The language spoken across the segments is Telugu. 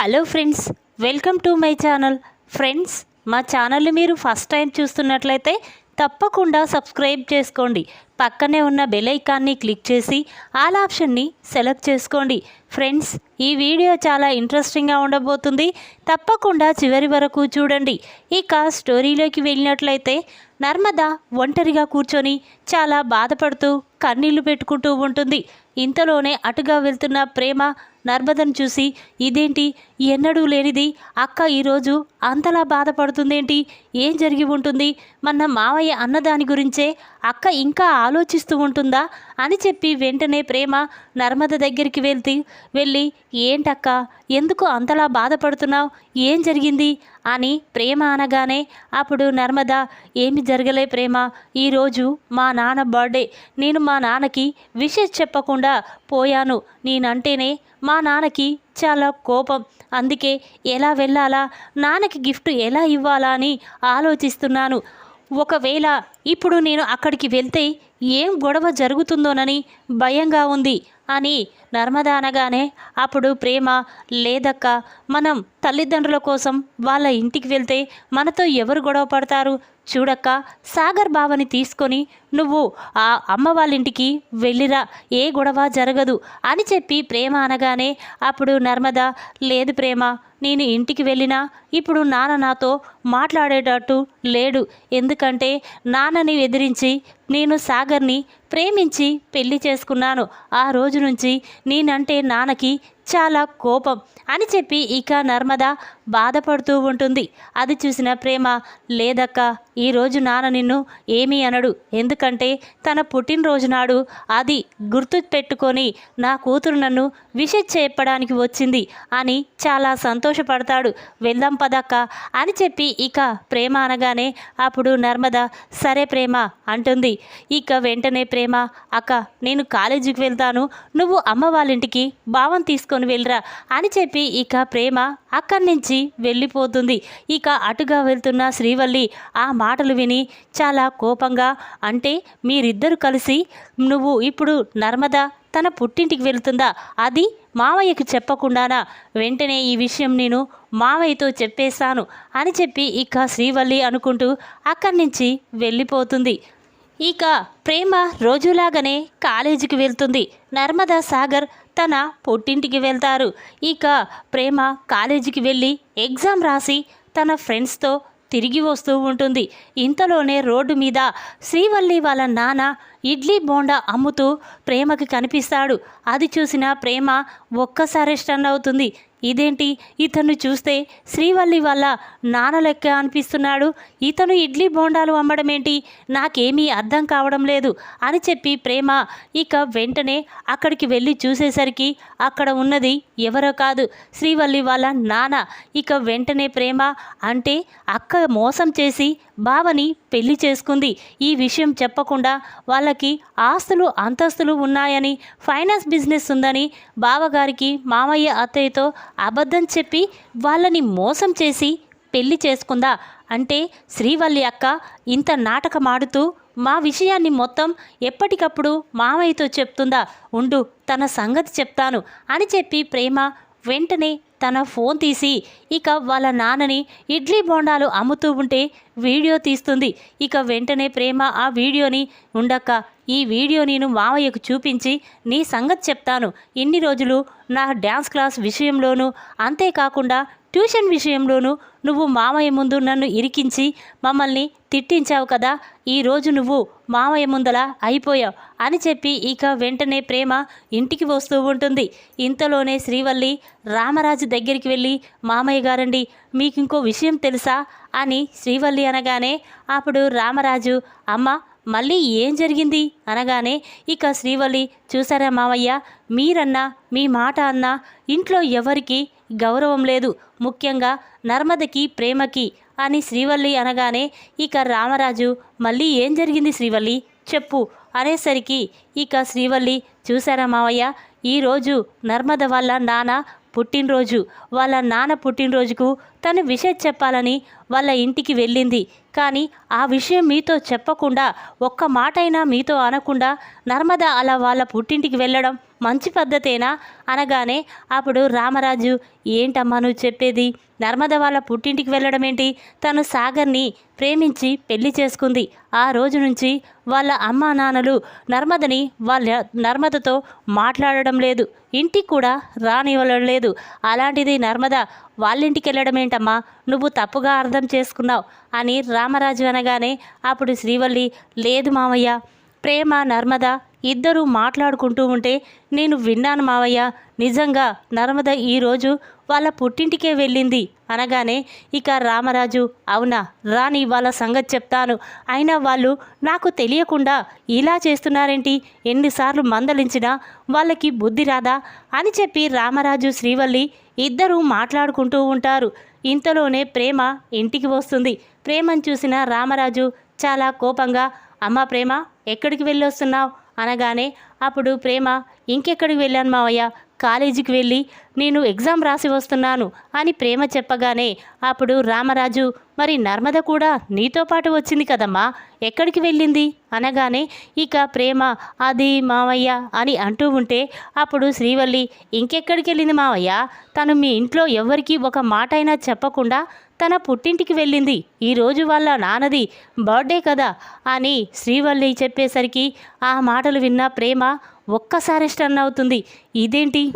Hello friends welcome to my channel. Friends మా ఛానల్ని మీరు ఫస్ట్ టైం చూస్తున్నట్లయితే తప్పకుండా సబ్స్క్రైబ్ చేసుకోండి. పక్కనే ఉన్న బెల్ ఐకాన్ని క్లిక్ చేసి ఆల్ ఆప్షన్ని సెలెక్ట్ చేసుకోండి. ఫ్రెండ్స్ ఈ వీడియో చాలా ఇంట్రెస్టింగ్గా ఉండబోతుంది. తప్పకుండా చివరి వరకు చూడండి. ఇక స్టోరీలోకి వెళ్ళినట్లయితే నర్మద ఒంటరిగా కూర్చొని చాలా బాధపడుతూ కన్నీళ్ళు పెట్టుకుంటూ ఉంటుంది. ఇంతలోనే అటుగా వెళ్తున్న ప్రేమ నర్మదను చూసి ఇదేంటి? ఎన్నడూ లేనిది అక్క ఈరోజు అంతలా బాధపడుతుందేంటి? ఏం జరిగి ఉంటుంది? మన మావయ్య అన్నదాని గురించే అక్క ఇంకా ఆలోచిస్తూ ఉంటుందా? అని చెప్పి వెంటనే ప్రేమ నర్మద దగ్గరికి వెళ్తే వెళ్ళి ఏంటక్క? ఎందుకు అంతలా బాధపడుతున్నావు? ఏం జరిగింది? అని ప్రేమ అనగానే అప్పుడు నర్మద ఏమి జరగలే ప్రేమ. ఈరోజు మా నాన్న బర్త్డే. నేను మా నాన్నకి విషెస్ చెప్పకుండా పోయాను. నేనంటేనే మా నాన్నకి చాలా కోపం? అందుకే ఎలా వెళ్ళాలా? నాన్నకి గిఫ్ట్ ఎలా ఇవ్వాలా అని ఆలోచిస్తున్నాను. ఒకవేళ ఇప్పుడు నేను అక్కడికి వెళ్తే ఏం గొడవ జరుగుతుందోనని భయంగా ఉంది అని నర్మద అనగానే అప్పుడు ప్రేమ లేదక్క మనం తల్లిదండ్రుల కోసం వాళ్ళ ఇంటికి వెళ్తే మనతో ఎవరు గొడవ పడతారు? చూడక్క సాగర్ బావని తీసుకొని నువ్వు ఆ అమ్మ వాళ్ళ ఇంటికి వెళ్ళిరా ఏ గొడవ జరగదు అని చెప్పి ప్రేమ అనగానే అప్పుడు నర్మద లేదు ప్రేమ నేను ఇంటికి వెళ్ళినా ఇప్పుడు నాన్న నాతో మాట్లాడేటట్టు లేడు. ఎందుకంటే నాన్నని ఎదిరించి నేను సాగర్ని ప్రేమించి పెళ్ళి చేసుకున్నాను. ఆ రోజు నుంచి నేనంటే నాన్నకి చాలా కోపం అని చెప్పి ఇక నర్మద బాధపడుతూ ఉంటుంది. అది చూసిన ప్రేమ లేదక్క ఈరోజు నాన్న నిన్ను ఏమీ అనడు. ఎందుకంటే తన పుట్టినరోజు నాడు అది గుర్తు పెట్టుకొని నా కూతురు నన్ను విష చెప్పడానికి వచ్చింది అని చాలా సంతోషపడతాడు. వెళ్దాం పదక్క అని చెప్పి ఇక ప్రేమ అనగానే అప్పుడు నర్మద సరే ప్రేమ అంటుంది. ఇక వెంటనే ప్రేమ అక్క నేను కాలేజీకి వెళ్తాను. నువ్వు అమ్మ వాళ్ళ ఇంటికి భావం తీసుకొని వెళ్ళరా అని చెప్పి ఇక ప్రేమ అక్కడి నుంచి వెళ్ళిపోతుంది. ఇక అటుగా వెళ్తున్న శ్రీవల్లి ఆ మాటలు విని చాలా కోపంగా అంటే మీరిద్దరు కలిసి నువ్వు ఇప్పుడు నర్మద తన పుట్టింటికి వెళ్తుందా? అది మావయ్యకు చెప్పకుండానా? వెంటనే ఈ విషయం నేను మావయ్యతో చెప్పేశాను అని చెప్పి ఇక శ్రీవల్లి అనుకుంటూ అక్కడి నుంచి వెళ్ళిపోతుంది. ఇక ప్రేమ రోజులాగానే కాలేజీకి వెళ్తుంది. నర్మదా సాగర్ తన పుట్టింటికి వెళ్తారు. ఇక ప్రేమ కాలేజీకి వెళ్ళి ఎగ్జామ్ రాసి తన ఫ్రెండ్స్తో తిరిగి వస్తూ ఉంటుంది. ఇంతలోనే రోడ్డు మీద శ్రీవల్లి వాళ్ళ నాన్న ఇడ్లీ బోండా అమ్ముతూ ప్రేమకి కనిపిస్తాడు. అది చూసిన ప్రేమ ఒక్కసారి స్టన్ అవుతుంది. ఇదేంటి? ఇతను చూస్తే శ్రీవల్లి వల్ల నాన్న లెక్క అనిపిస్తున్నాడు. ఇతను ఇడ్లీ బోండాలు అమ్మడం ఏంటి నాకేమీ అర్థం కావడం లేదు అని చెప్పి ప్రేమ ఇక వెంటనే అక్కడికి వెళ్ళి చూసేసరికి అక్కడ ఉన్నది ఎవరో కాదు శ్రీవల్లి వాళ్ళ నాన్న. ఇక వెంటనే ప్రేమ అంటే అక్క మోసం చేసి బావని పెళ్ళి చేసుకుంది. ఈ విషయం చెప్పకుండా వాళ్ళ వాళ్ళకి ఆస్తులు అంతస్తులు ఉన్నాయని ఫైనాన్స్ బిజినెస్ ఉందని బావగారికి మామయ్య అత్తయ్యతో అబద్ధం చెప్పి వాళ్ళని మోసం చేసి పెళ్ళి చేసుకుందా? అంటే శ్రీవల్లి అక్క ఇంత నాటకమాడుతూ మా విషయాన్ని మొత్తం ఎప్పటికప్పుడు మామయ్యతో చెప్తుందా? ఉండు తన సంగతి చెప్తాను అని చెప్పి ప్రేమ వెంటనే తన ఫోన్ తీసి ఇక వాళ్ళ నాన్నని ఇడ్లీ బోండాలు అమ్ముతూ ఉంటే వీడియో తీస్తుంది. ఇక వెంటనే ప్రేమ ఆ వీడియోని ఉండక్క ఈ వీడియో నేను మావయ్యకు చూపించి నీ సంగతి చెప్తాను. ఇన్ని రోజులు నా డ్యాన్స్ క్లాస్ విషయంలోనూ అంతేకాకుండా ట్యూషన్ విషయంలోనూ నువ్వు మామయ్య ముందు నన్ను ఇరికించి మమ్మల్ని తిట్టించావు కదా ఈరోజు నువ్వు మామయ్య ముందల అయిపోయావు అని చెప్పి ఇక వెంటనే ప్రేమ ఇంటికి వస్తూ ఉంటుంది. ఇంతలోనే శ్రీవల్లి రామరాజు దగ్గరికి వెళ్ళి మామయ్య గారండి మీకు ఇంకో విషయం తెలుసా? అని శ్రీవల్లి అనగానే అప్పుడు రామరాజు అమ్మ మళ్ళీ ఏం జరిగింది? అనగానే ఇక శ్రీవల్లి చూసారా మావయ్య మీరన్నా మీ మాట అన్నా ఇంట్లో ఎవరికి గౌరవం లేదు. ముఖ్యంగా నర్మదకి ప్రేమకి అని శ్రీవల్లి అనగానే ఇక రామరాజు మళ్ళీ ఏం జరిగింది శ్రీవల్లి? చెప్పు అనేసరికి ఇక శ్రీవల్లి చూసారా మావయ్య ఈరోజు నర్మద వల్ల నాన్న పుట్టినరోజు. వాళ్ళ నాన్న పుట్టినరోజుకు తను విషయం చెప్పాలని వాళ్ళ ఇంటికి వెళ్ళింది. కానీ ఆ విషయం మీతో చెప్పకుండా ఒక్క మాటైనా మీతో అనకుండా నర్మదా అలా వాళ్ళ పుట్టింటికి వెళ్ళడం మంచి పద్ధతేనా? అనగానే అప్పుడు రామరాజు ఏంటమ్మా నువ్వు చెప్పేది? నర్మద వాళ్ళ పుట్టింటికి వెళ్ళడం ఏంటి తను సాగర్ని ప్రేమించి పెళ్ళి చేసుకుంది. ఆ రోజు నుంచి వాళ్ళ అమ్మా నాన్నలు నర్మదని వాళ్ళ నర్మదతో మాట్లాడడం లేదు. ఇంటికి కూడా రానివ్వడం లేదు. అలాంటిది నర్మద వాళ్ళింటికి వెళ్ళడం ఏంటమ్మా నువ్వు తప్పుగా అర్థం చేసుకున్నావు అని రామరాజు అనగానే అప్పుడు శ్రీవల్లి లేదు మావయ్య ప్రేమ నర్మద ఇద్దరూ మాట్లాడుకుంటూ ఉంటే నేను విన్నాను మావయ్య నిజంగా నర్మద ఈరోజు వాళ్ళ పుట్టింటికే వెళ్ళింది అనగానే ఇక రామరాజు అవునా రాని వాళ్ళ సంగతి చెప్తాను. అయినా వాళ్ళు నాకు తెలియకుండా ఇలా చేస్తున్నారేంటి? ఎన్నిసార్లు మందలించినా వాళ్ళకి బుద్ధి రాదా? అని చెప్పి రామరాజు శ్రీవల్లి ఇద్దరూ మాట్లాడుకుంటూ ఉంటారు. ఇంతలోనే ప్రేమ ఇంటికి వస్తుంది. ప్రేమను చూసిన రామరాజు చాలా కోపంగా అమ్మ ప్రేమ ఎక్కడికి వెళ్ళొస్తున్నావు? అనగానే అప్పుడు ప్రేమ ఇంకెక్కడికి వెళ్ళాను మావయ్య? కాలేజీకి వెళ్ళి నేను ఎగ్జామ్ రాసి వస్తున్నాను అని ప్రేమ చెప్పగానే అప్పుడు రామరాజు మరి నర్మద కూడా నీతో పాటు వచ్చింది కదమ్మా ఎక్కడికి వెళ్ళింది? అనగానే ఇక ప్రేమ అది మావయ్య అని అంటూ ఉంటే అప్పుడు శ్రీవల్లి ఇంకెక్కడికి వెళ్ళింది మావయ్య? తను మీ ఇంట్లో ఎవ్వరికీ ఒక మాట అయినా చెప్పకుండా తన పుట్టింటికి వెళ్ళింది. ఈరోజు వాళ్ళ నాన్నది బర్త్డే కదా అని శ్రీవల్లి చెప్పేసరికి ఆ మాటలు విన్న ప్రేమ ఒక్కసారి స్టన్ అవుతుంది. ఇదేంటి?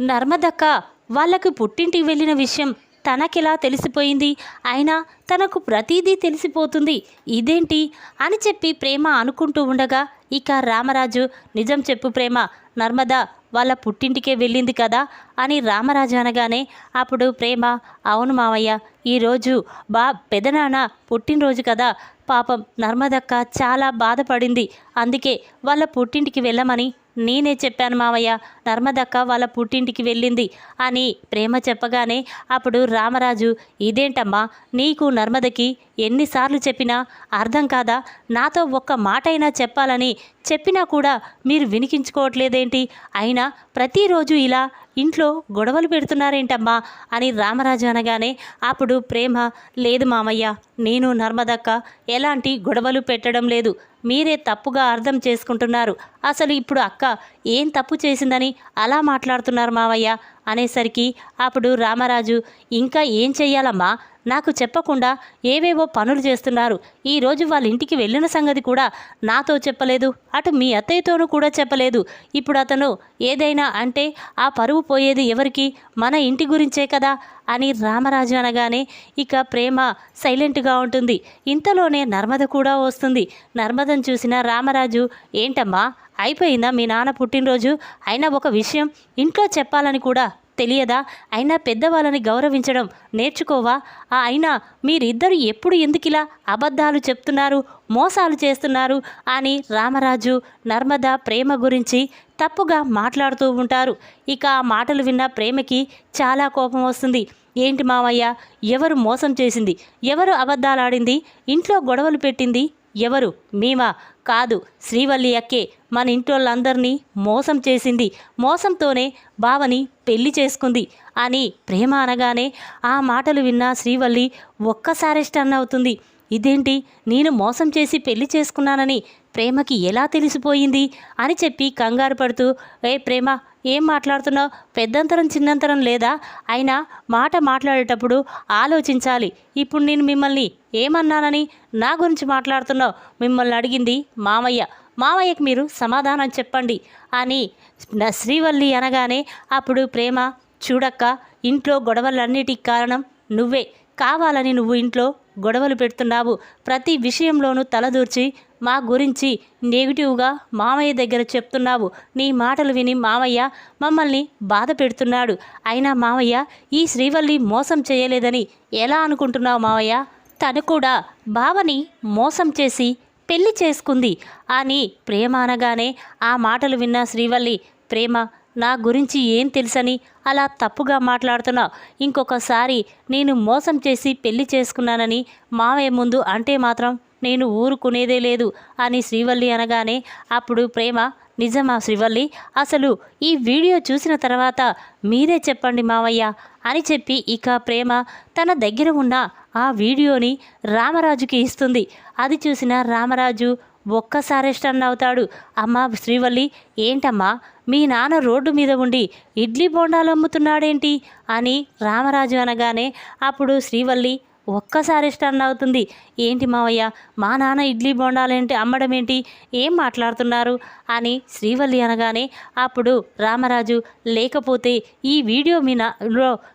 నర్మదక్క వాళ్ళకు పుట్టింటికి వెళ్ళిన విషయం తనకిలా తెలిసిపోయింది. అయినా తనకు ప్రతీదీ తెలిసిపోతుంది. ఇదేంటి? అని చెప్పి ప్రేమ అనుకుంటూ ఉండగా ఇక రామరాజు నిజం చెప్పు ప్రేమ నర్మద వాళ్ళ పుట్టింటికే వెళ్ళింది కదా? అని రామరాజు అనగానే అప్పుడు ప్రేమ అవును మావయ్య ఈరోజు బా పెదనాన్న పుట్టినరోజు కదా? పాపం నర్మదక్క చాలా బాధపడింది. అందుకే వాళ్ళ పుట్టింటికి వెళ్ళమని నేనే చెప్పాను మావయ్య నర్మదక్క వాళ్ళ పుట్టింటికి వెళ్ళింది అని ప్రేమ చెప్పగానే అప్పుడు రామరాజు ఇదేంటమ్మా నీకు నర్మదకి ఎన్నిసార్లు చెప్పినా అర్థం కాదా? నాతో ఒక్క మాటైనా చెప్పాలని చెప్పినా కూడా మీరు వినికించుకోవట్లేదేంటి? అయినా ప్రతిరోజు ఇలా ఇంట్లో గొడవలు పెడుతున్నారేంటమ్మా? అని రామరాజు అనగానే అప్పుడు ప్రేమ లేదు మామయ్య నేను నర్మదక్క ఎలాంటి గొడవలు పెట్టడం లేదు మీరే తప్పుగా అర్థం చేసుకుంటున్నారు అసలు ఇప్పుడు అక్క ఏం తప్పు చేసిందని అలా మాట్లాడుతున్నారు మావయ్య అనేసరికి అప్పుడు రామరాజు ఇంకా ఏం చెయ్యాలమ్మా? నాకు చెప్పకుండా ఏవేవో పనులు చేస్తున్నారు. ఈరోజు వాళ్ళ ఇంటికి వెళ్ళిన సంగతి కూడా నాతో చెప్పలేదు. అటు మీ అత్తయ్యతోనూ కూడా చెప్పలేదు. ఇప్పుడు అతను ఏదైనా అంటే ఆ పరువు పోయేది ఎవరికి? మన ఇంటి గురించే కదా? అని రామరాజు అనగానే ఇక ప్రేమ సైలెంట్గా ఉంటుంది. ఇంతలోనే నర్మద కూడా వస్తుంది. నర్మదను చూసిన రామరాజు ఏంటమ్మా? అయిపోయిందా మీ నాన్న పుట్టినరోజు? అయినా ఒక విషయం ఇంట్లో చెప్పాలని కూడా తెలియదా? అయినా పెద్దవాళ్ళని గౌరవించడం నేర్చుకోవా? ఆ అయినా మీరిద్దరు ఎప్పుడు ఎందుకిలా అబద్ధాలు చెప్తున్నారు మోసాలు చేస్తున్నారు అని రామరాజు నర్మద ప్రేమ గురించి తప్పుగా మాట్లాడుతూ ఉంటారు. ఇక ఆ మాటలు విన్న ప్రేమకి చాలా కోపం వస్తుంది. ఏంటి మావయ్య ఎవరు మోసం చేసింది? ఎవరు అబద్ధాలాడింది? ఇంట్లో గొడవలు పెట్టింది? ఎవరు? మేమా? కాదు శ్రీవల్లి అక్కే మన ఇంట్లోళ్ళందరినీ మోసం చేసింది. మోసంతోనే బావని పెళ్ళి చేసుకుంది. అని ప్రేమ అనగానే ఆ మాటలు విన్న శ్రీవల్లి ఒక్కసారి స్టన్ అవుతుంది. ఇదేంటి? నేను మోసం చేసి పెళ్ళి చేసుకున్నానని ప్రేమకి ఎలా తెలిసిపోయింది అని చెప్పి కంగారు పడుతూ ఏ ప్రేమ ఏం మాట్లాడుతున్నావు? పెద్దంతరం చిన్నంతరం లేదా? అయినా మాట మాట్లాడేటప్పుడు ఆలోచించాలి. ఇప్పుడు నేను మిమ్మల్ని ఏమన్నానని నా గురించి మాట్లాడుతున్నావు? మిమ్మల్ని అడిగింది మామయ్య. మామయ్యకి మీరు సమాధానం చెప్పండి అని న- శ్రీవల్లి అనగానే అప్పుడు ప్రేమ చూడక్క ఇంట్లో గొడవలన్నిటికి కారణం నువ్వే. కావాలని నువ్వు ఇంట్లో గొడవలు పెడుతున్నావు. ప్రతి విషయంలోనూ తలదూర్చి మా గురించి నెగిటివ్గా మామయ్య దగ్గర చెప్తున్నావు. నీ మాటలు విని మామయ్య మమ్మల్ని బాధ పెడుతున్నాడు. అయినా మామయ్య ఈ శ్రీవల్లి మోసం చేయలేదని ఎలా అనుకుంటున్నావు మామయ్య? తను కూడా బావని మోసం చేసి పెళ్ళి చేసుకుంది. అని ప్రేమ అనగానే ఆ మాటలు విన్న శ్రీవల్లి ప్రేమ నా గురించి ఏం తెలుసని అలా తప్పుగా మాట్లాడుతున్నావు ఇంకొకసారి నేను మోసం చేసి పెళ్ళి చేసుకున్నానని మావయ్య ముందు అంటే మాత్రం నేను ఊరుకునేదే లేదు అని శ్రీవల్లి అనగానే అప్పుడు ప్రేమ నిజమా శ్రీవల్లి? అసలు ఈ వీడియో చూసిన తర్వాత మీరే చెప్పండి మావయ్య అని చెప్పి ఇక ప్రేమ తన దగ్గర ఉన్న ఆ వీడియోని రామరాజుకి ఇస్తుంది. అది చూసిన రామరాజు ఒక్కసారి స్టన్ అవుతాడు. అమ్మ శ్రీవల్లి ఏంటమ్మా? మీ నాన్న రోడ్డు మీద ఉండి ఇడ్లీ బోండాలు అమ్ముతున్నాడేంటి? అని రామరాజు అనగానే అప్పుడు శ్రీవల్లి ఒక్కసారి స్టన్ అవుతుంది. ఏంటి మావయ్య మా నాన్న ఇడ్లీ బొండాలేంటి అమ్మడం ఏంటి ఏం మాట్లాడుతున్నారు? అని శ్రీవల్లి అనగానే అప్పుడు రామరాజు లేకపోతే ఈ వీడియో మీ నా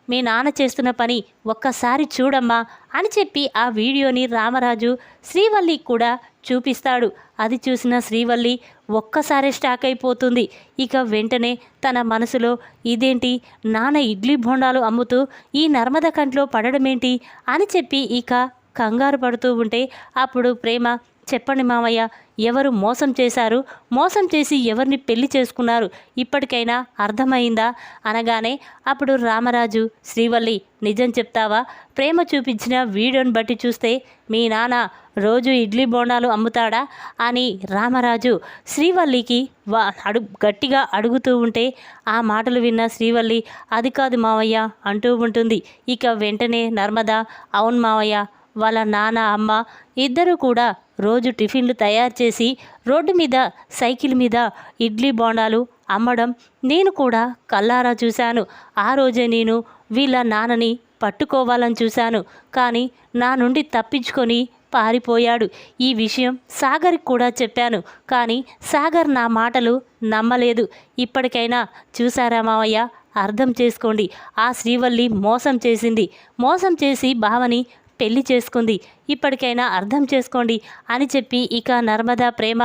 మీ నాన్న చేస్తున్న పని ఒక్కసారి చూడమ్మా అని చెప్పి ఆ వీడియోని రామరాజు శ్రీవల్లి కూడా చూపిస్తాడు. అది చూసిన శ్రీవల్లి ఒక్కసారే స్టాక్ అయిపోతుంది. ఇక వెంటనే తన మనసులో ఇదేంటి? నాన్న ఇడ్లీ బొండాలు అమ్ముతూ ఈ నర్మద కంట్లో పడడమేంటి? అని చెప్పి ఇక కంగారు పడుతూ ఉంటే అప్పుడు ప్రేమ చెప్పండి మామయ్య ఎవరు మోసం చేశారు మోసం చేసి ఎవరిని పెళ్ళి చేసుకున్నారు ఇప్పటికైనా అర్థమైందా? అనగానే అప్పుడు రామరాజు శ్రీవల్లి నిజం చెప్తావా? ప్రేమ చూపించిన వీడియోని బట్టి చూస్తే మీ నాన్న రోజు ఇడ్లీ బోండాలు అమ్ముతాడా? అని రామరాజు శ్రీవల్లికి వా అడు గట్టిగా అడుగుతూ ఉంటే ఆ మాటలు విన్న శ్రీవల్లి అది కాదు మావయ్య అంటూ ఉంటుంది. ఇక వెంటనే నర్మదా అవును మావయ్య వాళ్ళ నాన్న అమ్మ ఇద్దరూ కూడా రోజు టిఫిన్లు తయారు చేసి రోడ్డు మీద సైకిల్ మీద ఇడ్లీ బోండాలు అమ్మడం నేను కూడా కల్లారా చూశాను. ఆ రోజే నేను వీళ్ళ నాన్నని పట్టుకోవాలని చూశాను. కానీ నా నుండి తప్పించుకొని పారిపోయాడు. ఈ విషయం సాగర్కి కూడా చెప్పాను. కానీ సాగర్ నా మాటలు నమ్మలేదు. ఇప్పటికైనా చూసారా మావయ్య? అర్థం చేసుకోండి. ఆ శ్రీవల్లి మోసం చేసింది. మోసం చేసి భావని పెళ్ళి చేసుకుంది. ఇప్పటికైనా అర్థం చేసుకోండి అని చెప్పి ఇక నర్మదా ప్రేమ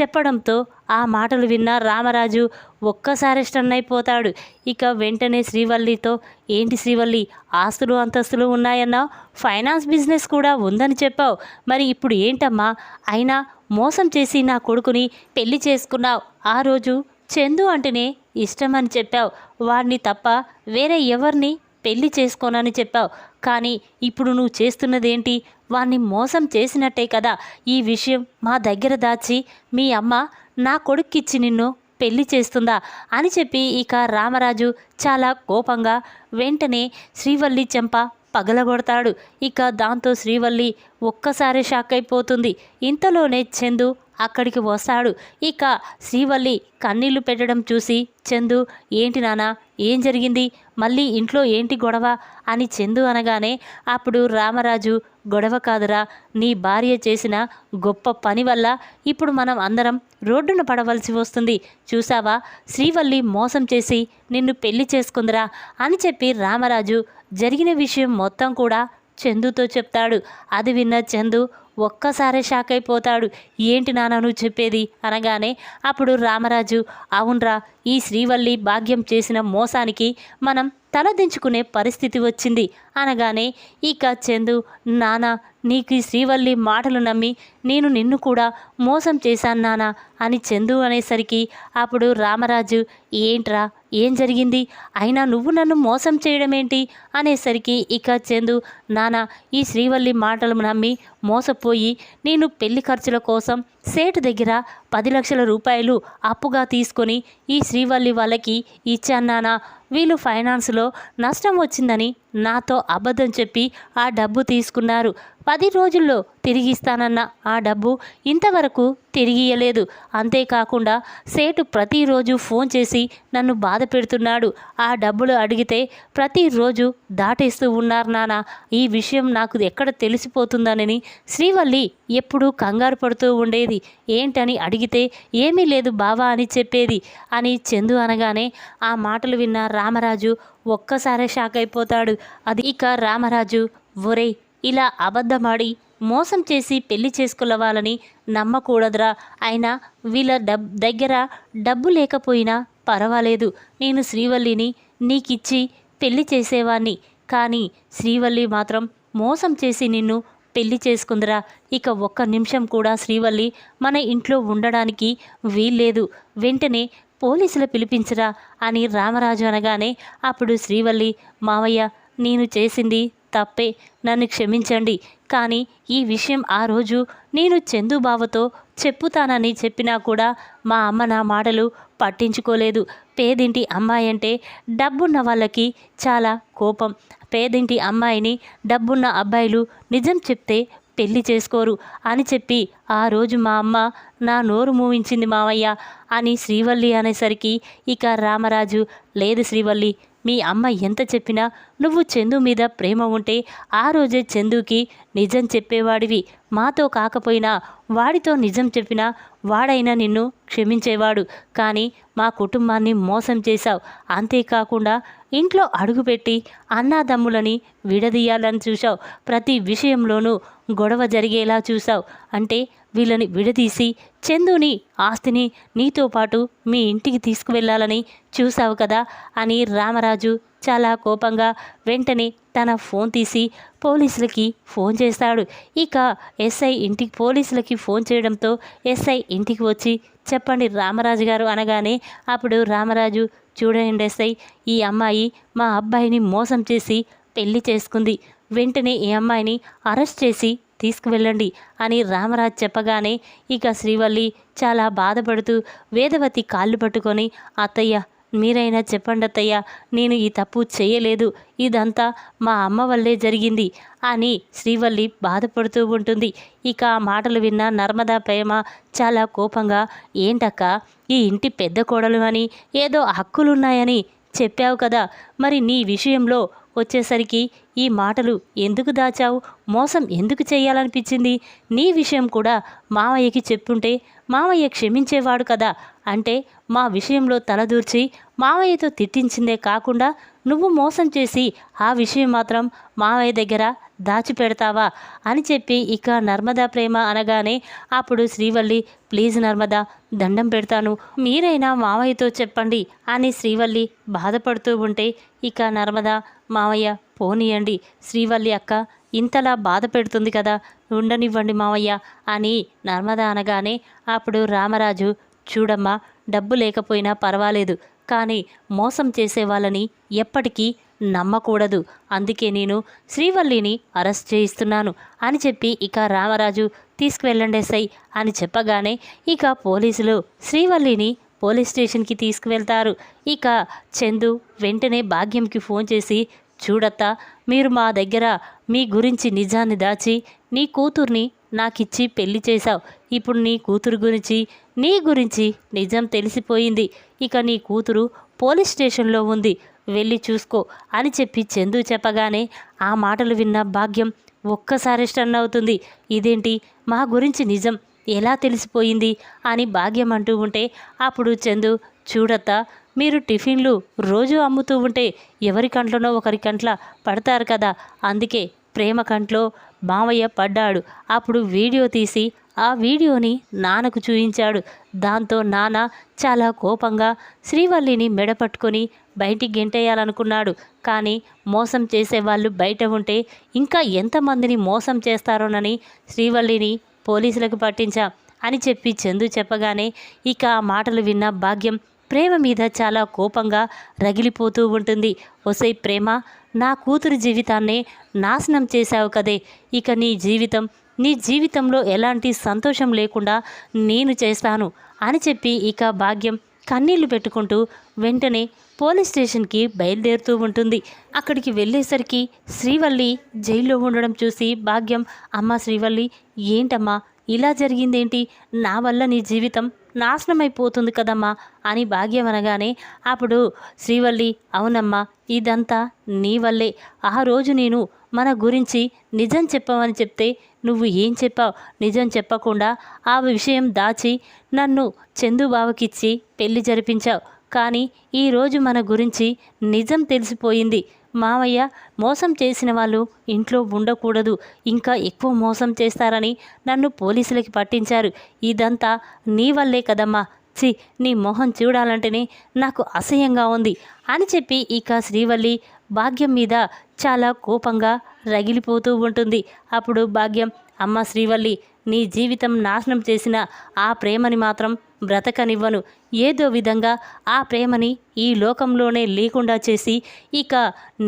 చెప్పడంతో ఆ మాటలు విన్న రామరాజు ఒక్కసారి స్టన్ అయిపోతాడు ఇక వెంటనే శ్రీవల్లితో ఏంటి శ్రీవల్లి ఆస్తులు అంతస్తులు ఉన్నాయన్నా? ఫైనాన్స్ బిజినెస్ కూడా ఉందని చెప్పావు. మరి ఇప్పుడు ఏంటమ్మా? అయినా మోసం చేసి నా కొడుకుని పెళ్ళి చేసుకున్నావు. ఆ రోజు చందు అంటేనే ఇష్టమని చెప్పావు. వాడిని తప్ప వేరే ఎవరిని పెళ్ళి చేసుకోనని చెప్పావు. కానీ ఇప్పుడు నువ్వు చేస్తున్నదేంటి? వాణ్ణి మోసం చేసినట్టే కదా. ఈ విషయం మా దగ్గర దాచి మీ అమ్మ నా కొడుక్కిచ్చి నిన్ను పెళ్ళి చేస్తుందా? అని చెప్పి ఇక రామరాజు చాలా కోపంగా వెంటనే శ్రీవల్లి చెంప పగలగొడతాడు. ఇక దాంతో శ్రీవల్లి ఒక్కసారి షాక్ అయిపోతుంది. ఇంతలోనే చందు అక్కడికి వస్తాడు. ఇక శ్రీవల్లి కన్నీళ్ళు పెట్టడం చూసి చందు ఏంటి నానా ఏం జరిగింది? మళ్ళీ ఇంట్లో ఏంటి గొడవ? అని చందు అనగానే అప్పుడు రామరాజు గొడవ కాదురా. నీ భార్య చేసిన గొప్ప పని వల్ల ఇప్పుడు మనం అందరం రోడ్డున పడవలసి వస్తుంది. చూసావా? శ్రీవల్లి మోసం చేసి నిన్ను పెళ్ళి చేసుకుందిరా అని చెప్పి రామరాజు జరిగిన విషయం మొత్తం కూడా చందుతో చెప్తాడు. అది విన్న చందు ఒక్కసారే షాక్ అయిపోతాడు. ఏంటి నాన్న నువ్వు చెప్పేది? అనగానే అప్పుడు రామరాజు అవునరా ఈ శ్రీవల్లి భాగ్యం చేసిన మోసానికి మనం తలదించుకునే పరిస్థితి వచ్చింది. అనగానే ఇక చందు నానా నీకు ఈ శ్రీవల్లి మాటలు నమ్మి నేను నిన్ను కూడా మోసం చేశాను నానా అని చందు అనేసరికి అప్పుడు రామరాజు ఏంట్రా? ఏం జరిగింది? అయినా నువ్వు నన్ను మోసం చేయడం ఏంటి అనేసరికి ఇక చందు నానా ఈ శ్రీవల్లి మాటలు నమ్మి మోసపోయి నేను పెళ్ళి ఖర్చుల కోసం సేటు దగ్గర పది లక్షల రూపాయలు అప్పుగా తీసుకొని ఈ శ్రీవల్లి వాళ్ళకి ఇచ్చాన్నానా. వీళ్ళు ఫైనాన్స్లో నష్టం వచ్చిందని నాతో అబద్ధం చెప్పి ఆ డబ్బు తీసుకున్నారు. పది రోజుల్లో తిరిగిస్తానన్న ఆ డబ్బు ఇంతవరకు తిరిగి ఇయ్యలేదు అంతేకాకుండా సేటు ప్రతిరోజు ఫోన్ చేసి నన్ను బాధ పెడుతున్నాడు. ఆ డబ్బులు అడిగితే ప్రతిరోజు దాటేస్తూ ఉన్నారు నాన్న ఈ విషయం నాకు ఎక్కడ తెలిసిపోతుందనని శ్రీవల్లి ఎప్పుడూ కంగారు పడుతూ ఉండేది. ఏంటని అడిగితే ఏమీ లేదు బావా అని చెప్పేది అని చందు అనగానే ఆ మాటలు విన్న రామరాజు ఒక్కసారే షాక్ అయిపోతాడు. అది ఇక రామరాజు ఒరేయ్ ఇలా అబద్ధమాడి మోసం చేసి పెళ్ళి చేసుకోవాలని నమ్మకూడదురా. అయినా వీళ్ళ డబ్ దగ్గర డబ్బు లేకపోయినా పర్వాలేదు. నేను శ్రీవల్లిని నీకిచ్చి పెళ్ళి చేసేవాణ్ణి. కానీ శ్రీవల్లి మాత్రం మోసం చేసి నిన్ను పెళ్ళి చేసుకుందిరా. ఇక ఒక్క నిమిషం కూడా శ్రీవల్లి మన ఇంట్లో ఉండడానికి వీల్లేదు. వెంటనే పోలీసులు పిలిపించరా అని రామరాజు అనగానే అప్పుడు శ్రీవల్లి మావయ్య నేను చేసింది తప్పే. నన్ను క్షమించండి. కానీ ఈ విషయం ఆ రోజు నేను చందుబావతో చెప్పుతానని చెప్పినా కూడా మా అమ్మ నా మాటలు పట్టించుకోలేదు. పేదింటి అమ్మాయి అంటే డబ్బున్న వాళ్ళకి చాలా కోపం. పేదింటి అమ్మాయిని డబ్బున్న అబ్బాయిలు నిజం చెప్తే పెళ్ళి చేసుకోరు అని చెప్పి ఆ రోజు మా అమ్మ నా నోరు మూవించింది మావయ్య అని శ్రీవల్లి అనేసరికి ఇక రామరాజు లేదు శ్రీవల్లి. మీ అమ్మ ఎంత చెప్పినా నువ్వు చందు మీద ప్రేమ ఉంటే ఆ రోజే చందుకి నిజం చెప్పేవాడివి. మాతో కాకపోయినా వాడితో నిజం చెప్పినా వాడైనా నిన్ను క్షమించేవాడు. కానీ మా కుటుంబాన్ని మోసం చేశావు. అంతేకాకుండా ఇంట్లో అడుగుపెట్టి అన్నాదమ్ములని విడదీయాలని చూశావు. ప్రతి విషయంలోనూ గొడవ జరిగేలా చూశావు. అంటే వీళ్ళని విడదీసి చందుని ఆస్తిని నీతో పాటు మీ ఇంటికి తీసుకువెళ్ళాలని చూశావు కదా అని రామరాజు చాలా కోపంగా వెంటనే తన ఫోన్ తీసి పోలీసులకి ఫోన్ చేస్తాడు. ఇక ఎస్ఐ ఇంటికి పోలీసులకి ఫోన్ చేయడంతో ఎస్ఐ ఇంటికి వచ్చి చెప్పండి రామరాజు గారు అనగానే అప్పుడు రామరాజు చూడండి ఎస్ఐ ఈ అమ్మాయి మా అబ్బాయిని మోసం చేసి పెళ్ళి చేసుకుంది. వెంటనే ఈ అమ్మాయిని అరెస్ట్ చేసి తీసుకువెళ్ళండి అని రామరాజ్ చెప్పగానే ఇక శ్రీవల్లి చాలా బాధపడుతూ వేదవతి కాళ్ళు పట్టుకొని అత్తయ్య మీరైనా చెప్పండి అత్తయ్య నేను ఈ తప్పు చేయలేదు. ఇదంతా మా అమ్మ వల్లే జరిగింది అని శ్రీవల్లి బాధపడుతూ ఉంటుంది. ఇక ఆ మాటలు విన్న నర్మదా ప్రేమ చాలా కోపంగా ఏంటక్క ఈ ఇంటి పెద్ద కోడలు అని ఏదో హక్కులున్నాయని చెప్పావు కదా. మరి నీ విషయంలో వచ్చేసరికి ఈ మాటలు ఎందుకు దాచావు? మోసం ఎందుకు చేయాలనిపించింది? నీ విషయం కూడా మామయ్యకి చెప్పుంటే మామయ్య క్షమించేవాడు కదా అంటే మా విషయంలో తలదూర్చి మామయ్యతో తిట్టించిందే కాకుండా నువ్వు మోసం చేసి ఆ విషయం మాత్రం మామయ్య దగ్గర దాచిపెడతావా అని చెప్పి ఇక నర్మదా ప్రేమ అనగానే అప్పుడు శ్రీవల్లి ప్లీజ్ నర్మదా దండం పెడతాను. మీరైనా మావయ్యతో చెప్పండి అని శ్రీవల్లి బాధపడుతూ ఉంటే ఇక నర్మదా మావయ్య పోనీయండి. శ్రీవల్లి అక్క ఇంతలా బాధ పెడుతుంది కదా ఉండనివ్వండి మావయ్య అని నర్మదా అనగానే అప్పుడు రామరాజు చూడమ్మా డబ్బు లేకపోయినా పర్వాలేదు. కానీ మోసం చేసే వాళ్ళని ఎప్పటికీ నమ్మకూడదు. అందుకే నేను శ్రీవల్లిని అరెస్ట్ చేయిస్తున్నాను అని చెప్పి ఇక రామరాజు తీసుకువెళ్ళండి ఎస్ఐ అని చెప్పగానే ఇక పోలీసులు శ్రీవల్లిని పోలీస్ స్టేషన్కి తీసుకువెళ్తారు. ఇక చందు వెంటనే భాగ్యంకి ఫోన్ చేసి చూడత్తా మీరు మా దగ్గర మీ గురించి నిజాన్ని దాచి నీ కూతుర్ని నాకిచ్చి పెళ్ళి చేశావు. ఇప్పుడు నీ కూతురు గురించి నీ గురించి నిజం తెలిసిపోయింది. ఇక నీ కూతురు పోలీస్ స్టేషన్లో ఉంది. వెళ్ళి చూసుకో అని చెప్పి చందు చెప్పగానే ఆ మాటలు విన్న భాగ్యం ఒక్కసారి స్టన్ అవుతుంది. ఇదేంటి? మా గురించి నిజం ఎలా తెలిసిపోయింది? అని భాగ్యం అంటూ ఉంటే అప్పుడు చందు చూడత్తా మీరు టిఫిన్లు రోజు అమ్ముతూ ఉంటే ఎవరి కంట్లోనో ఒకరి కంట్ల పడతారు కదా. అందుకే ప్రేమ కంట్లో మావయ్య పడ్డాడు. అప్పుడు వీడియో తీసి ఆ వీడియోని నాన్నకు చూయించాడు. దాంతో నాన్న చాలా కోపంగా శ్రీవల్లిని మెడపట్టుకొని బయటికి గెంటేయాలనుకున్నాడు. కానీ మోసం చేసేవాళ్ళు బయట ఉంటే ఇంకా ఎంతమందిని మోసం చేస్తారోనని శ్రీవల్లిని పోలీసులకు పట్టించాం అని చెప్పి చందు చెప్పగానే ఇక ఆ మాటలు విన్న భాగ్యం ప్రేమ మీద చాలా కోపంగా రగిలిపోతూ ఉంటుంది. ఒసై ప్రేమ నా కూతురి జీవితాన్నే నాశనం చేశావు కదే. ఇక నీ జీవితం నీ జీవితంలో ఎలాంటి సంతోషం లేకుండా నేను చేస్తాను అని చెప్పి ఇక భాగ్యం కన్నీళ్ళు పెట్టుకుంటూ వెంటనే పోలీస్ స్టేషన్కి బయలుదేరుతూ ఉంటుంది. అక్కడికి వెళ్ళేసరికి శ్రీవల్లి జైల్లో ఉండడం చూసి భాగ్యం అమ్మ శ్రీవల్లి ఏంటమ్మా? ఇలా జరిగిందేంటి? నా వల్ల నీ జీవితం నాశనమైపోతుంది కదమ్మా అని భాగ్యం అనగానే అప్పుడు శ్రీవల్లి అవునమ్మా ఇదంతా నీ వల్లే. ఆ రోజు నేను మన గురించి నిజం చెప్పమని చెప్తే నువ్వు ఏం చెప్పావు? నిజం చెప్పకుండా ఆ విషయం దాచి నన్ను చందుబావకిచ్చి పెళ్ళి జరిపించావు. కానీ ఈరోజు మన గురించి నిజం తెలిసిపోయింది. మావయ్య మోసం చేసిన వాళ్ళు ఇంట్లో ఉండకూడదు. ఇంకా ఎక్కువ మోసం చేస్తారని నన్ను పోలీసులకి పట్టించారు. ఇదంతా నీ వల్లే కదమ్మా. చి నీ మొహం చూడాలంటేనే నాకు అసహ్యంగా ఉంది అని చెప్పి ఇక శ్రీవల్లి భాగ్యం మీద చాలా కోపంగా రగిలిపోతూ ఉంటుంది. అప్పుడు భాగ్యం అమ్మ శ్రీవల్లి నీ జీవితం నాశనం చేసిన ఆ ప్రేమని మాత్రం బ్రతకనివ్వను. ఏదో విధంగా ఆ ప్రేమని ఈ లోకంలోనే లేకుండా చేసి ఇక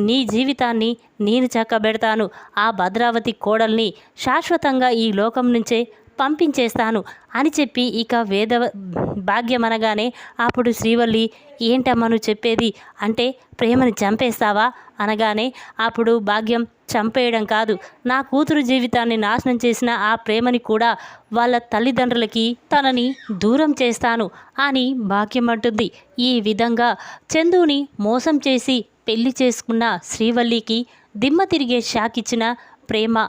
నీ జీవితాన్ని నేను చక్కబెడతాను. ఆ భద్రావతి కోడల్ని శాశ్వతంగా ఈ లోకం నుంచే పంపించేస్తాను అని చెప్పి ఇక వేద భాగ్యం అనగానే అప్పుడు శ్రీవల్లి ఏంటమ్మా నువ్వు చెప్పేది? అంటే ప్రేమని చంపేస్తావా? అనగానే అప్పుడు భాగ్యం చంపేయడం కాదు. నా కూతురు జీవితాన్ని నాశనం చేసిన ఆ ప్రేమని కూడా వాళ్ళ తల్లిదండ్రులకి తనని దూరం చేస్తాను అని భాగ్యం అంటుంది. ఈ విధంగా చందుని మోసం చేసి పెళ్ళి చేసుకున్న శ్రీవల్లికి దిమ్మ తిరిగే షాక్ ఇచ్చిన ప్రేమ